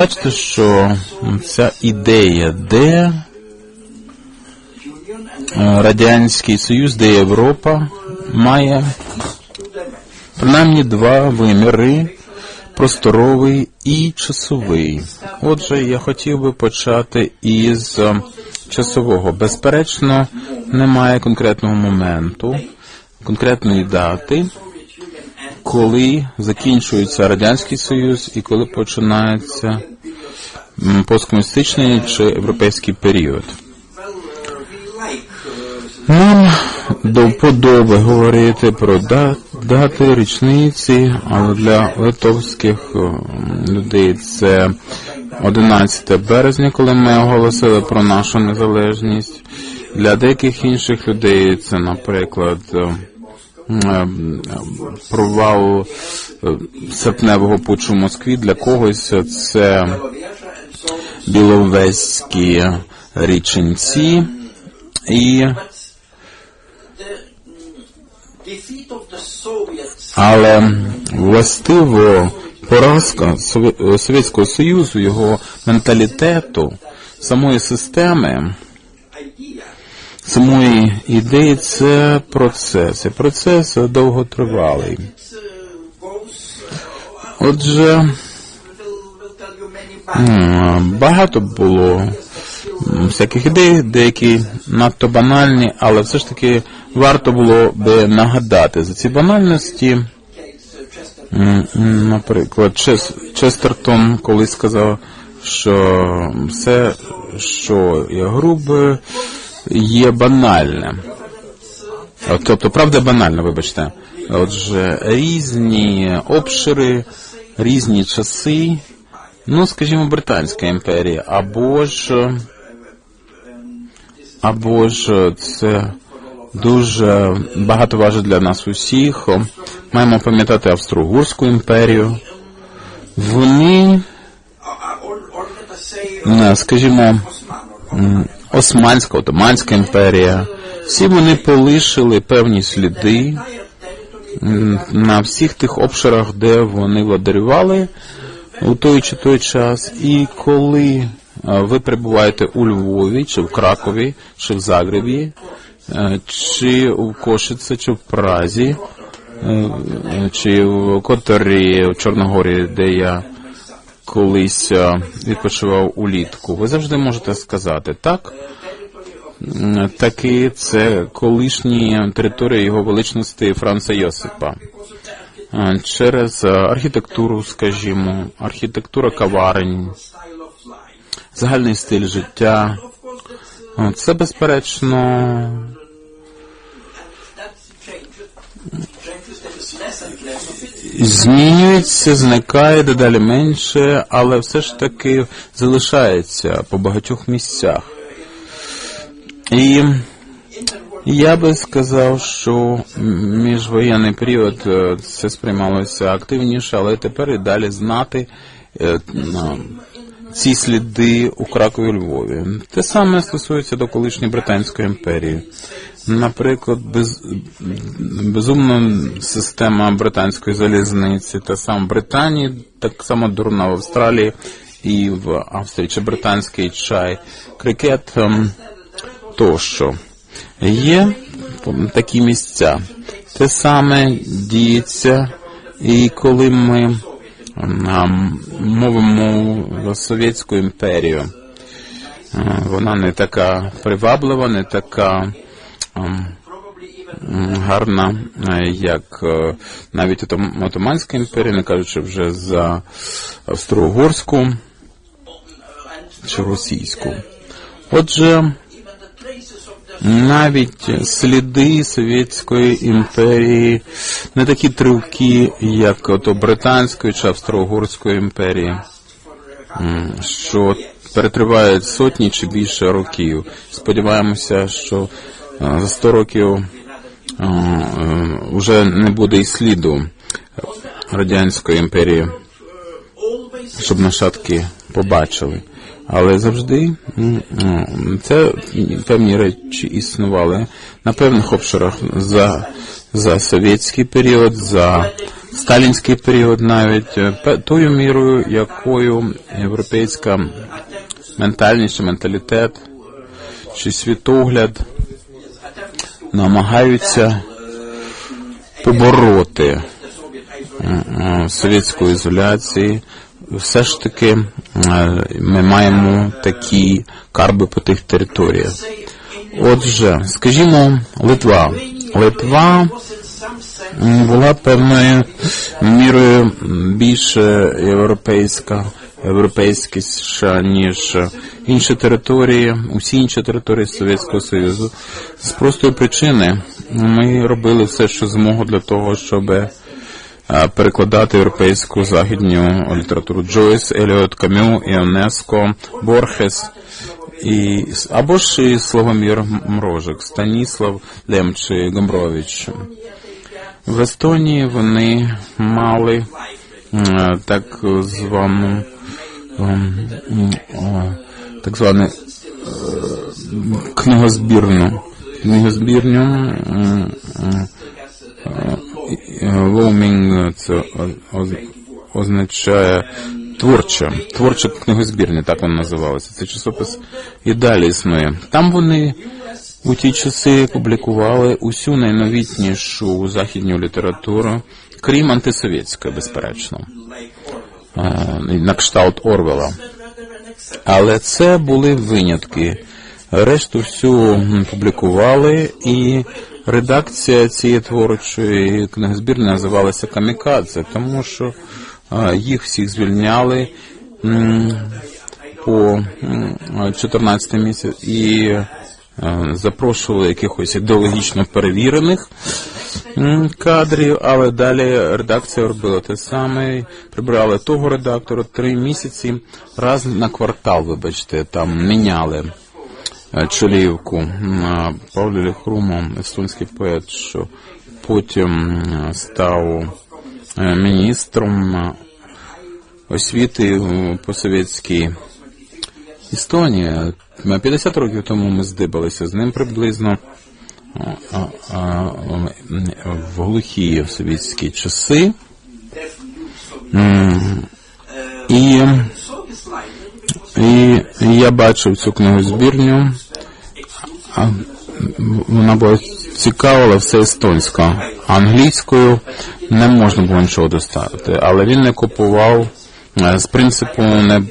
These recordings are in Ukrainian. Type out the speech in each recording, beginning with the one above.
Бачите, що ця ідея, де е, Радянський Союз, де Європа має принаймні два виміри просторовий і часовий. Отже, я хотів би почати із е, часового. Безперечно, немає конкретного моменту, конкретної дати, коли закінчується Радянський Союз і коли починається м, посткомуністичний чи європейський період. Нам до вподоби говорити про дати, річниці, але для литовських людей це 11 березня, коли ми оголосили про нашу незалежність. Для деяких інших людей це, наприклад, е, е, провал е, серпневого путчу в Москві. Для когось це біловезькі річенці. І Але властиво поразка Совє- Совєтського Союзу, його менталітету, самої системи, самої ідеї це процес. І процес довготривалий. Отже, багато було всяких ідей, деякі надто банальні, але все ж таки варто було би нагадати за ці банальності. Наприклад, Честертон колись сказав, що все, що є грубе, є банальне. От, Тобто, правда банальна, вибачте. Отже, різні обшири, різні часи, ну, скажімо, Британська імперія, або ж, або ж це дуже багато важить для нас усіх. Маємо пам'ятати Австро-Угорську імперію. Вони, е, скажімо, Османська, Отоманська імперія, всі вони полишили певні сліди на всіх тих обширах, де вони владарювали у той чи той час. І коли е, ви перебуваєте у Львові, чи в Кракові, чи в Загребі, е, чи у Кошице, чи в Празі, е, чи в Которі, в Чорногорі, де я колись е, відпочивав улітку, ви завжди можете сказати так. Таки це колишні території його величності Франца Йосипа. Е, Через е, архітектуру, скажімо, архітектура каварень, загальний стиль життя. Це, безперечно, змінюється, зникає дедалі менше, але все ж таки залишається по багатьох місцях. І я би сказав, що міжвоєнний період е, це сприймалося активніше, але тепер і далі знати е, ці сліди у Кракові і Львові. Те саме стосується до колишньої Британської імперії. Наприклад, без, безумна система британської залізниці, та сама в Британії, так само дурна в Австралії і в Австрії, чи британський чай, крикет ем, тощо. Є такі місця. Те саме діється, і коли ми мовимо про Совєтську імперію, вона не така приваблива, не така гарна, як е, навіть Отом- Отоманська імперія, не кажучи вже за Австро-Угорську чи російську. Отже, навіть сліди Совєтської імперії не такі тривкі, як ото Британської чи Австро-Угорської імперії, що перетривають сотні чи більше років. Сподіваємося, що е, за 100 років вже не буде і сліду Радянської імперії, щоб нащадки побачили. Але завжди це певні речі існували на певних обширах за, за совєтський період, за сталінський період навіть е, тою мірою, якою європейська ментальність чи менталітет чи світогляд намагаються побороти совєтську ізоляції. Все ж таки ми маємо такі карби по тих територіях. Отже, скажімо, Литва. Литва була певною мірою більше європейська, європейськіша, ніж інші території, усі інші території Совєтського Союзу. З простої причини ми робили все, що змогу для того, щоб перекладати європейську західню літературу Джойс, Еліот, Камю, Іонеско, Борхес і або ж і Славомір Мрожик, Станіслав Лем чи Гомбрович. В Естонії вони мали так звану так звану книгозбірну книгозбірню Лоумінг це означає творча, творча книгозбірня, так вона називалася. Це часопис і далі існує. Там вони у ті часи публікували усю найновітнішу західню літературу, крім антисовєтської, безперечно, на кшталт Орвела. Але це були винятки. Решту всю публікували, і редакція цієї творчої книгозбірні називалася Камікадзе, тому що їх всіх звільняли по 14 місяць і запрошували якихось ідеологічно перевірених кадрів, але далі редакція робила те саме, прибрали того редактора три місяці, раз на квартал, вибачте, там міняли Чолівку Павлі Хрумо, естонський поет, що потім став міністром освіти по совєтській Естонії. 50 років тому ми здибалися з ним приблизно в глухі совєтські часи. І і я бачив цю книгозбірню, вона була цікавила все естонсько. Англійською не можна було нічого достати, але він не купував, з принципу не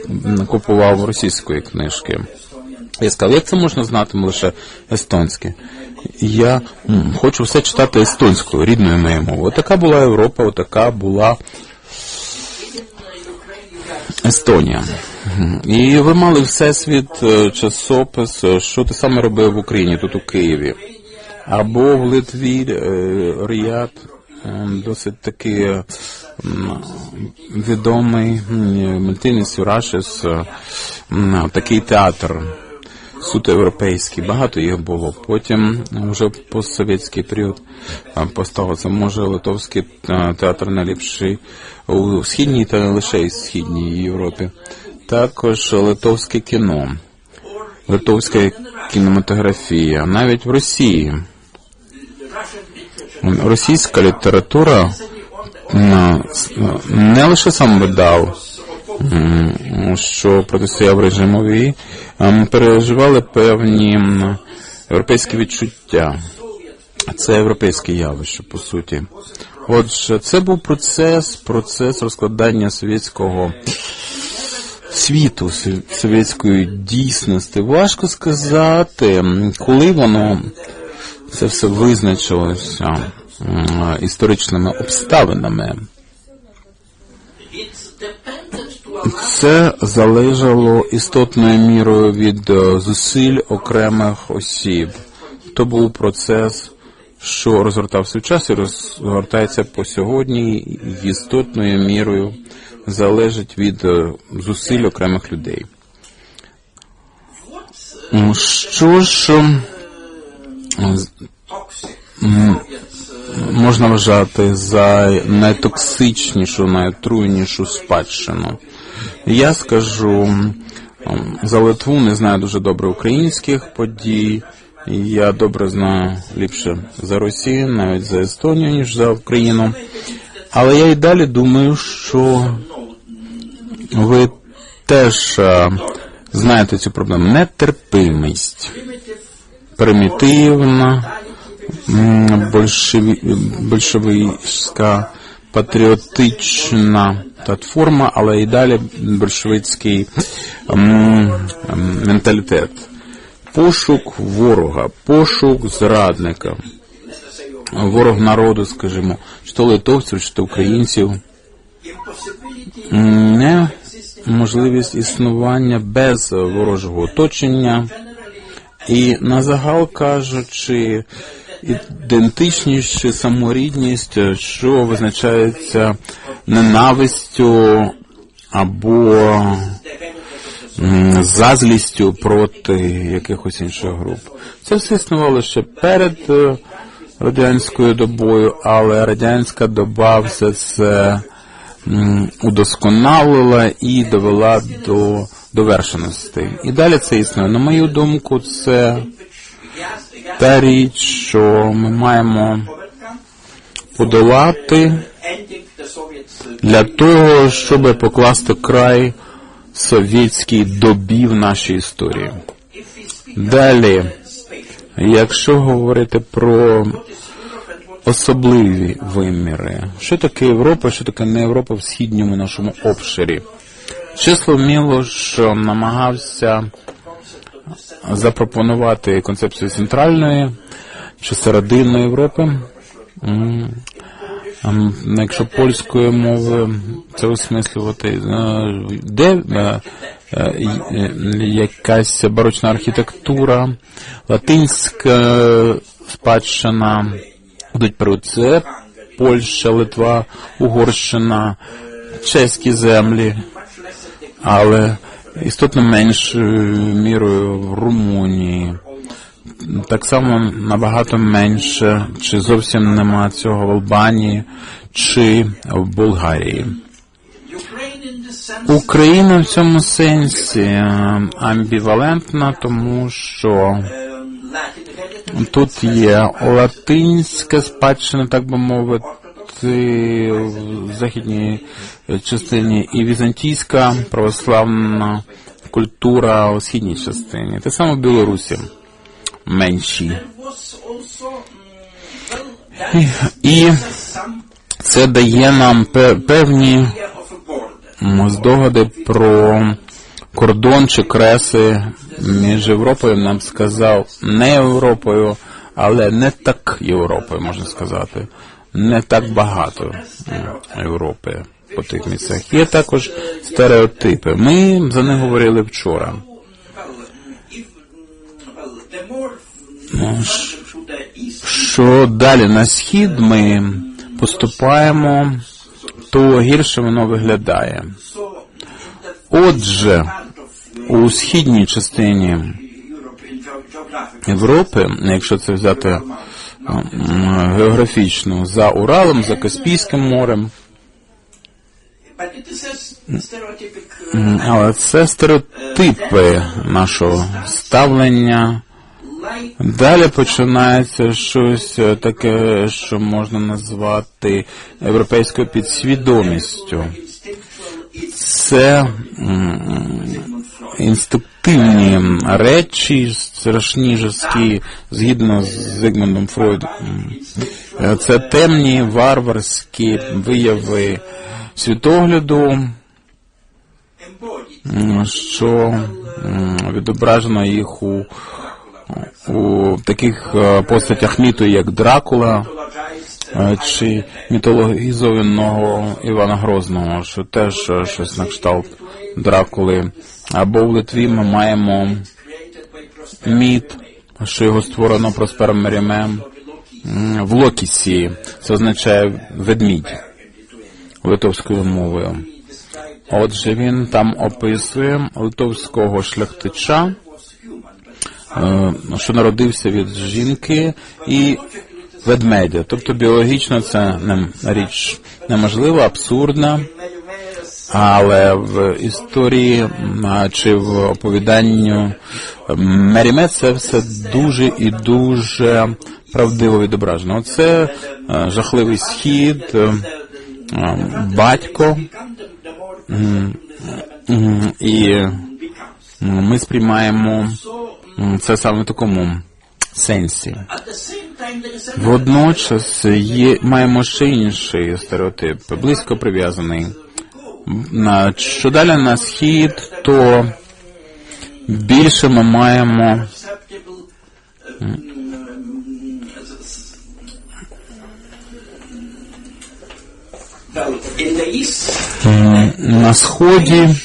купував російської книжки. Я сказав, як це можна знати лише естонське? Я хочу все читати естонською, рідною моєю мовою. Отака була Європа, отака була Естонія. І ви мали всесвіт часопис, що ти саме робив в Україні, тут у Києві. Або в Литві Ріад, досить таки відомий Мельтиніс Юрашес, такий театр суто європейський, багато їх було. Потім вже в постсовєтський період поставився, може, Литовський театр найліпший у східній та не лише і східній Європі. Також литовське кіно, литовська кінематографія, навіть в Росії. Російська література не лише сам видав, що протистояв режимові, переживали певні європейські відчуття. Це європейське явище, по суті. Отже, це був процес, процес розкладання совєтського світу, совєтської дійсності. Важко сказати, коли воно це все визначилося історичними обставинами. Це залежало істотною мірою від зусиль окремих осіб. То був процес, що розгортався в часі, розгортається по сьогодні, і істотною мірою залежить від зусиль окремих людей. Що ж можна вважати за найтоксичнішу, найтруйнішу спадщину? Я скажу за Литву, не знаю дуже добре українських подій. Я добре знаю ліпше за Росію, навіть за Естонію, ніж за Україну. Але я й далі думаю, що ви теж е, знаєте цю проблему. Нетерпимість, примітивна, м, большеві, большевистська, патріотична платформа, але і далі большевицький м, м, менталітет. Пошук ворога, пошук зрадника, ворог народу, скажімо, чи то литовців, чи то українців. Не можливість існування без ворожого оточення. І на загал кажучи, ідентичність чи саморідність, що визначається ненавистю або зазлістю проти якихось інших груп. Це все існувало ще перед е, радянською добою, але радянська доба все це удосконалила і довела до довершеності. І далі це існує. На мою думку, це та річ, що ми маємо подолати для того, щоб покласти край совєтській добі в нашій історії. Далі, якщо говорити про особливі виміри, що таке Європа, що таке не Європа в східньому нашому обширі? Число Мілош намагався запропонувати концепцію центральної чи серединної Європи. Якщо польською мовою це осмислювати, е, де е, е, якась барочна архітектура, латинська спадщина, йдуть про це Польща, Литва, Угорщина, чеські землі, але істотно меншою мірою в Румунії. Так само набагато менше, чи зовсім нема цього в Албанії чи в Болгарії. Україна в цьому сенсі е, амбівалентна, тому що тут є латинська спадщина, так би мовити, в західній частині і візантійська православна культура у східній частині. Те саме в Білорусі менші. І, і це дає нам пе- певні здогади про кордон чи креси між Європою, нам сказав, не Європою, але не так Європою, можна сказати. Не так багато Європи по тих місцях. Є також стереотипи. Ми за них говорили вчора. Ну, що далі на схід ми поступаємо, то гірше воно виглядає. Отже, у східній частині Європи, якщо це взяти географічно, за Уралом, за Каспійським морем, але це стереотипи нашого ставлення. Далі починається щось таке, що можна назвати європейською підсвідомістю. Це інстинктивні речі, страшні жорсткі, згідно з Зигмундом Фройдом. Е, Це темні варварські вияви світогляду, що відображено їх у у таких е, постатях міту, як Дракула е, чи мітологізованого Івана Грозного, що теж щось на кшталт Дракули. Або в Литві ми маємо міт, що його створено Проспером Мерімем в Локісі. Це означає ведмідь литовською мовою. Отже, він там описує литовського шляхтича, е, що народився від жінки і ведмедя. Тобто біологічно це річ неможлива, абсурдна, але в історії чи в оповіданню Меріме це все дуже і дуже правдиво відображено. Це е, жахливий схід, батько, і ми сприймаємо це саме в такому сенсі. Водночас є, маємо ще інший стереотип, близько прив'язаний. На, що далі на схід, то більше ми маємо на сході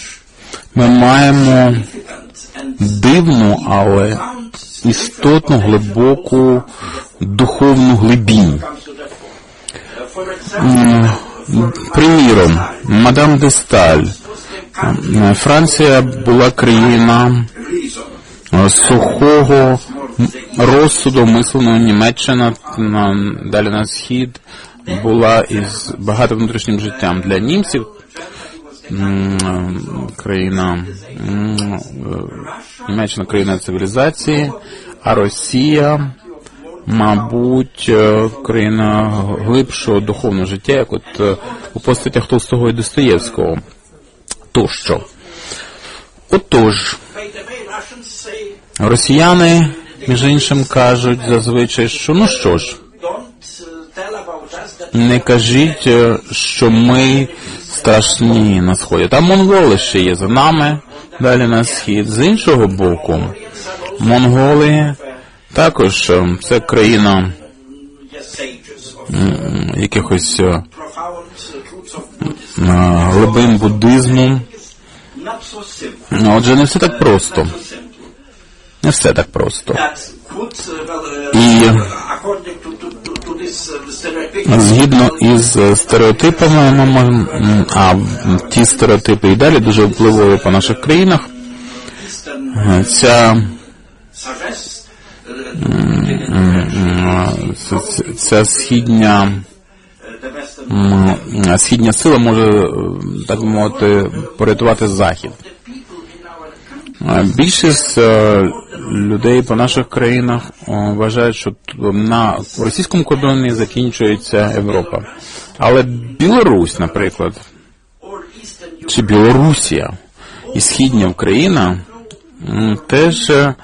ми маємо дивну, але істотну глибоку духовну глибінь. Приміром, мадам де Сталь. Е, Франція була країна е, сухого розсуду мисленого Німеччина на, далі на схід була із багатим внутрішнім життям для німців. Країна е, Німеччина країна цивілізації, а Росія, мабуть, е, країна глибшого духовного життя, як от е, у постатях Толстого і Достоєвського. Тощо. Отож, Росіяни, між іншим, кажуть зазвичай, що ну що ж, не кажіть, е, що ми страшні на сході. Там монголи ще є за нами, далі на схід. З іншого боку, монголи також е, це країна якихось е, е, глибин буддизму. Отже, не все так просто. Не все так просто. І Згідно із стереотипами, а ті стереотипи і далі дуже впливові по наших країнах. Ця, ця східня, східня сила може, так би мовити, порятувати захід. Більшість е, людей по наших країнах е, вважають, що на російському кордоні закінчується Європа. Але Білорусь, наприклад, чи Білорусія і Східня Україна теж е,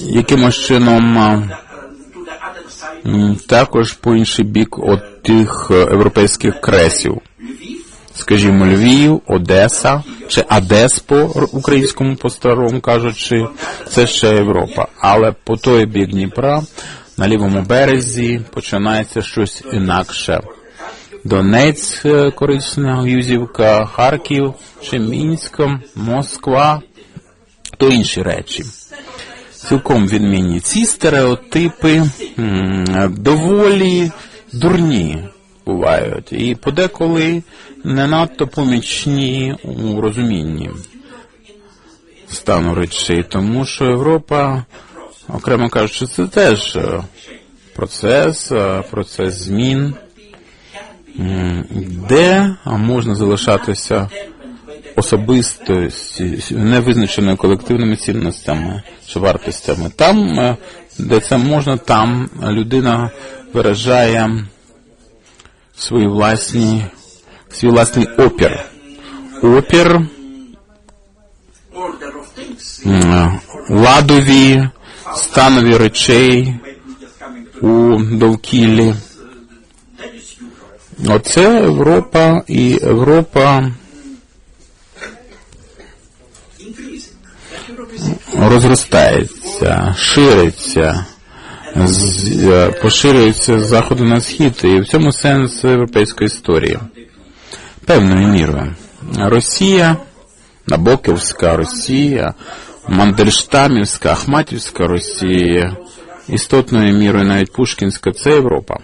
якимось чином також по інший бік от тих е, європейських кресів. Скажімо, Львів, Одеса чи Адес по українському по старому кажучи, це ще Європа. Але по той бік Дніпра на лівому березі починається щось інакше. Донець, е, Корисна, Юзівка, Харків, чи Мінськ, Москва, то інші речі. Цілком відмінні. Ці стереотипи доволі дурні бувають. І подеколи не надто помічні у розумінні стану речей, тому що Європа, окремо кажучи, це теж е, процес, е, процес змін, де можна залишатися особистості, невизначеною колективними цінностями чи вартостями. Там, е, де це можна, там людина виражає свої власні, свій власний опір. Опір е, ладові, станові речей у довкіллі. Оце Європа і Європа розростається, шириться, е, поширюється з заходу на схід, і в цьому сенс європейської історії. Певною мірою. Росія, Набоківська Росія, Мандельштамівська, Ахматівська Росія, істотною мірою навіть Пушкінська це Європа.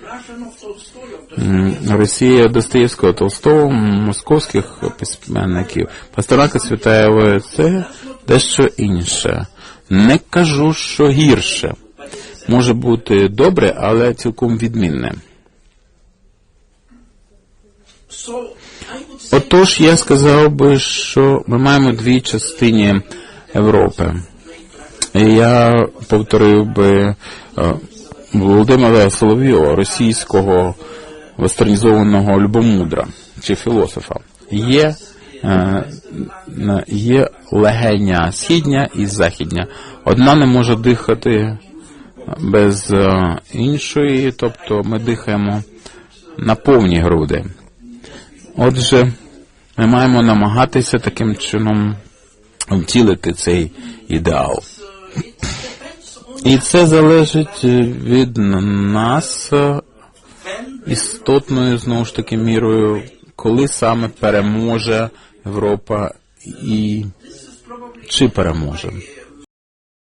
Росія Достоєвського Толстого, московських письменників, Пастернака Святаєвої це дещо інше. Не кажу, що гірше. Може бути добре, але цілком відмінне. Отож, я сказав би, що ми маємо дві частини Європи. Я повторив би е, Володимира Соловйова, російського вестернізованого любомудра чи філософа. Є, е, є легеня східня і західня. Одна не може дихати без е, іншої, тобто ми дихаємо на повні груди. Отже, ми маємо намагатися таким чином втілити цей ідеал. І це залежить від нас е, істотною знову ж таки мірою, коли саме переможе Європа і чи переможе.